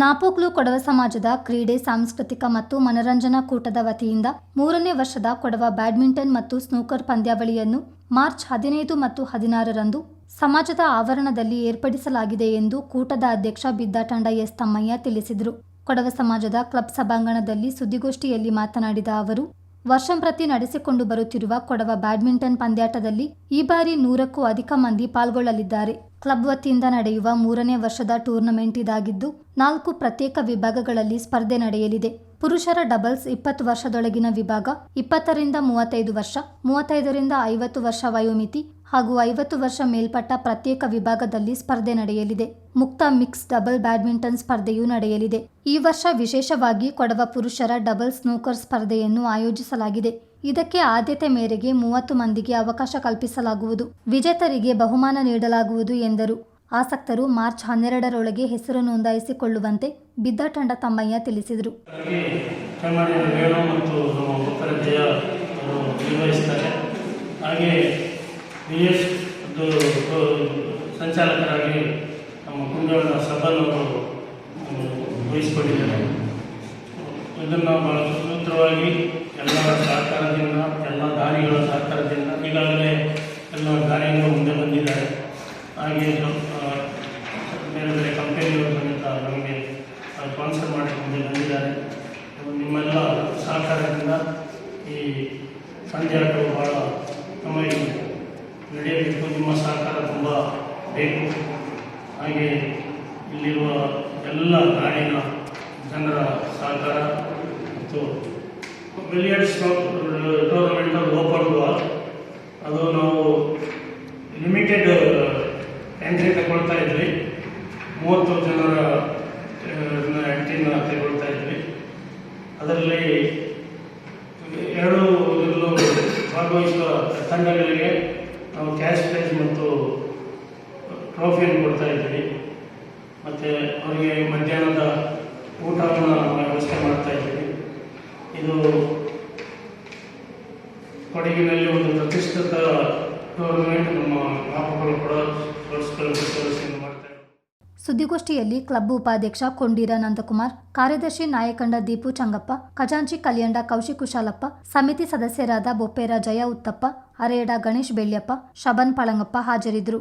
ನಾಪೋಕ್ಲು ಕೊಡವ ಸಮಾಜದ ಕ್ರೀಡೆ, ಸಾಂಸ್ಕೃತಿಕ ಮತ್ತು ಮನರಂಜನಾ ಕೂಟದ ವತಿಯಿಂದ ಮೂರನೇ ವರ್ಷದ ಕೊಡವ ಬ್ಯಾಡ್ಮಿಂಟನ್ ಮತ್ತು ಸ್ನೂಕರ್ ಪಂದ್ಯಾವಳಿಯನ್ನು ಮಾರ್ಚ್ ಹದಿನೈದು ಮತ್ತು ಹದಿನಾರರಂದು ಸಮಾಜದ ಆವರಣದಲ್ಲಿ ಏರ್ಪಡಿಸಲಾಗಿದೆ ಎಂದು ಕೂಟದ ಅಧ್ಯಕ್ಷ ಬಿದ್ದಾಟಂಡ ಎಸ್ ತಮ್ಮಯ್ಯ ತಿಳಿಸಿದರು. ಕೊಡವ ಸಮಾಜದ ಕ್ಲಬ್ ಸಭಾಂಗಣದಲ್ಲಿ ಸುದ್ದಿಗೋಷ್ಠಿಯಲ್ಲಿ ಮಾತನಾಡಿದ ಅವರು ವರ್ಷಂಪ್ರತಿ ನಡೆಸಿಕೊಂಡು ಬರುತ್ತಿರುವ ಕೊಡವ ಬ್ಯಾಡ್ಮಿಂಟನ್ ಪಂದ್ಯಾಟದಲ್ಲಿ ಈ ಬಾರಿ ನೂರಕ್ಕೂ ಅಧಿಕ ಮಂದಿ ಪಾಲ್ಗೊಳ್ಳಲಿದ್ದಾರೆ. ಕ್ಲಬ್ ವತಿಯಿಂದ ನಡೆಯುವ ಮೂರನೇ ವರ್ಷದ ಟೂರ್ನಮೆಂಟ್ ಇದಾಗಿದ್ದು, ನಾಲ್ಕು ಪ್ರತ್ಯೇಕ ವಿಭಾಗಗಳಲ್ಲಿ ಸ್ಪರ್ಧೆ ನಡೆಯಲಿದೆ. ಪುರುಷರ ಡಬಲ್ಸ್ ಇಪ್ಪತ್ತು ವರ್ಷದೊಳಗಿನ ವಿಭಾಗ, ಇಪ್ಪತ್ತರಿಂದ ಮೂವತ್ತೈದು ವರ್ಷ, ಮೂವತ್ತೈದರಿಂದ ಐವತ್ತು ವರ್ಷ ವಯೋಮಿತಿ ಹಾಗೂ ಐವತ್ತು ವರ್ಷ ಮೇಲ್ಪಟ್ಟ ಪ್ರತ್ಯೇಕ ವಿಭಾಗದಲ್ಲಿ ಸ್ಪರ್ಧೆ ನಡೆಯಲಿದೆ. ಮುಕ್ತ ಮಿಕ್ಸ್ ಡಬಲ್ ಬ್ಯಾಡ್ಮಿಂಟನ್ ಸ್ಪರ್ಧೆಯೂ ನಡೆಯಲಿದೆ. ಈ ವರ್ಷ ವಿಶೇಷವಾಗಿ ಕೊಡವ ಪುರುಷರ ಡಬಲ್ ಸ್ನೂಕರ್ ಸ್ಪರ್ಧೆಯನ್ನು ಆಯೋಜಿಸಲಾಗಿದೆ. ಇದಕ್ಕೆ ಆದ್ಯತೆ ಮೇರೆಗೆ ಮೂವತ್ತು ಮಂದಿಗೆ ಅವಕಾಶ ಕಲ್ಪಿಸಲಾಗುವುದು. ವಿಜೇತರಿಗೆ ಬಹುಮಾನ ನೀಡಲಾಗುವುದು ಎಂದರು. ಆಸಕ್ತರು ಮಾರ್ಚ್ ಹನ್ನೆರಡರೊಳಗೆ ಹೆಸರು ನೋಂದಾಯಿಸಿಕೊಳ್ಳುವಂತೆ ಬಿದ್ದಾಟಂಡ ತಮ್ಮಯ್ಯ ತಿಳಿಸಿದರು. ಸಂಚಾಲಕರಾಗಿ ಇದನ್ನು ಬಹಳ ಸುಸೂತ್ರವಾಗಿ ಎಲ್ಲರ ಸಹಕಾರದಿಂದ, ಎಲ್ಲ ದಾನಿಗಳ ಸಹಕಾರದಿಂದ ಈಗಾಗಲೇ ಎಲ್ಲ ದಾನಿಗಳು ಮುಂದೆ ಬಂದಿದ್ದಾರೆ. ಹಾಗೆ ಬೇರೆ ಬೇರೆ ಕಂಪನಿಗಳು ಸಮೇತ ನಮಗೆ ಸ್ಪಾನ್ಸರ್ ಮಾಡಿ ಮುಂದೆ ಬಂದಿದ್ದಾರೆ. ನಿಮ್ಮೆಲ್ಲ ಸಹಕಾರದಿಂದ ಈ ಪಂದ್ಯಾಟವು ಭಾಳ ನಮಗೆ ನಡೆಯಬೇಕು. ನಿಮ್ಮ ಸಹಕಾರ ತುಂಬ ಬೇಕು. ಹಾಗೆ ಇಲ್ಲಿರುವ ಎಲ್ಲ ನಾಡಿನ ಜನರ ಸಹಕಾರ ಮತ್ತು ಬಿಲಿಯರ್ಡ್ಸ್ ಟೂರ್ನಮೆಂಟ್ ಓಪನ್ ಅದು ನಾವು ಲಿಮಿಟೆಡ್ ಎಂಟ್ರಿ ತಗೊಳ್ತಾ ಇದ್ವಿ. ಮೂವತ್ತು ಜನರ ಎಂಟ್ರಿನ ತಗೊಳ್ತಾ ಇದ್ವಿ. ಅದರಲ್ಲಿ ಎರಡು ಭಾಗವಹಿಸುವ ತಂಡಗಳಿಗೆ ನಾವು ಕ್ಯಾಶ್ ಪ್ರೈಸ್ ಮತ್ತು ಟ್ರೋಫಿಯನ್ನು ಕೊಡ್ತಾ ಇದ್ವಿ. ಮತ್ತು ಅವರಿಗೆ ಮಧ್ಯಾಹ್ನದ ಊಟವನ್ನು ನಾವು ವ್ಯವಸ್ಥೆ ಮಾಡ್ತಾ ಇದ್ವಿ ಇದು ಕೊಡಗಿನಲ್ಲಿ ಒಂದು ಪ್ರತಿಷ್ಠಿತ ಟೂರ್ನಮೆಂಟ್ ನಮ್ಮ ಜ್ಞಾಪಕರು ಕೂಡ ಸುದ್ದಿಗೋಷ್ಠಿಯಲ್ಲಿ ಕ್ಲಬ್ ಉಪಾಧ್ಯಕ್ಷ ಕೊಂಡೀರ ನಂದಕುಮಾರ್, ಕಾರ್ಯದರ್ಶಿ ನಾಯಕಂಡ ದೀಪು ಚಂಗಪ್ಪ, ಖಜಾಂಚಿ ಕಲ್ಯಂಡ ಕೌಶಿ ಕುಶಾಲಪ್ಪ, ಸಮಿತಿ ಸದಸ್ಯರಾದ ಬೊಪ್ಪೇರ ಜಯ ಉತ್ತಪ್ಪ ಅರೇಡ ಗಣೇಶ್ ಬೆಳ್ಯಪ್ಪ, ಶಬನ್ ಪಳಂಗಪ್ಪ ಹಾಜರಿದ್ದರು.